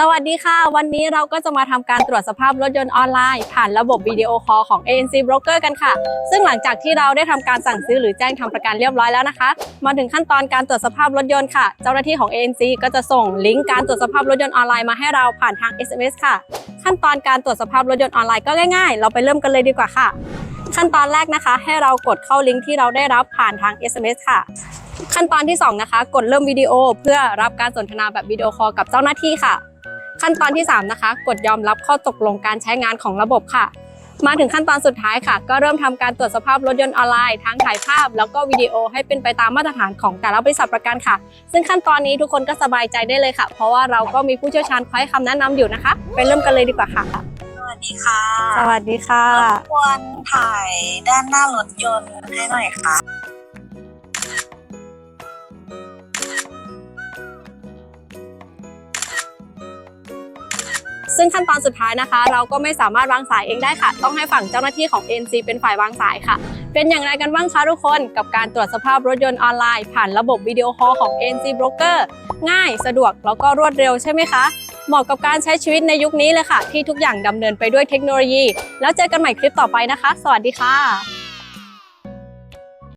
สวัสดีค่ะ วันนี้เราก็จะมาทำการตรวจสภาพรถยนต์ออนไลน์ ผ่านระบบวิดีโอคอลของ ANC Broker กันค่ะ ซึ่งหลังจากที่เราได้ทำการสั่งซื้อหรือแจ้งทำประกันเรียบร้อยแล้วนะคะ มาถึงขั้นตอนการตรวจสภาพรถยนต์ค่ะ เจ้าหน้าที่ของ ANC ก็จะส่งลิงก์การตรวจสภาพรถยนต์ออนไลน์มาให้เราผ่านทาง SMS ค่ะ ขั้นตอนการตรวจสภาพรถยนต์ออนไลน์ก็ง่ายๆ เราไปเริ่มกันเลยดีกว่าค่ะ ขั้นตอนแรกนะคะ ให้เรากดเข้าลิงก์ที่เราได้รับผ่านทาง SMS ค่ะขั้นตอนที่ 2 นะคะ กดเริ่มวิดีโอเพื่อรับการสนทนาแบบวิดีโอคอลกับเจ้าหน้าที่ค่ะ ขั้นตอนที่ 3 นะคะ กดยอมรับข้อตกลงการใช้งานของระบบค่ะ มาถึงขั้นตอนสุดท้ายค่ะ ก็เริ่มทำการตรวจสภาพรถยนต์ออนไลน์ทั้งถ่ายภาพ แล้วก็วิดีโอให้เป็นไปตามมาตรฐานของแต่ละบริษัทประกันค่ะ ซึ่งขั้นตอนนี้ทุกคนก็สบายใจได้เลยค่ะ เพราะว่าเราก็มีผู้เชี่ยวชาญคอยให้คำแนะนำอยู่นะคะ ไปเริ่มกันเลยดีกว่าค่ะ สวัสดีค่ะ สวัสดีค่ะรบกวนถ่ายด้านหน้ารถยนต์ให้หน่อยค่ะ ซึ่งขั้นตอนสุดท้ายนะคะ เราก็ไม่สามารถวางสายเองได้ค่ะ ต้องให้ฝั่งเจ้าหน้าที่ของ NC เป็นฝ่ายวางสายค่ะ เป็นอย่างไรกันบ้างคะทุกคนกับการตรวจสภาพรถยนต์ออนไลน์ ผ่านระบบวิดีโอคอลของ NC Broker ง่ายสะดวกแล้วก็รวดเร็วใช่ไหมคะเหมาะกับการใช้ชีวิตในยุคนี้เลยค่ะ ที่ทุกอย่างดำเนินไปด้วยเทคโนโลยี แล้วเจอกันใหม่คลิปต่อไปนะคะ สวัสดีค่ะ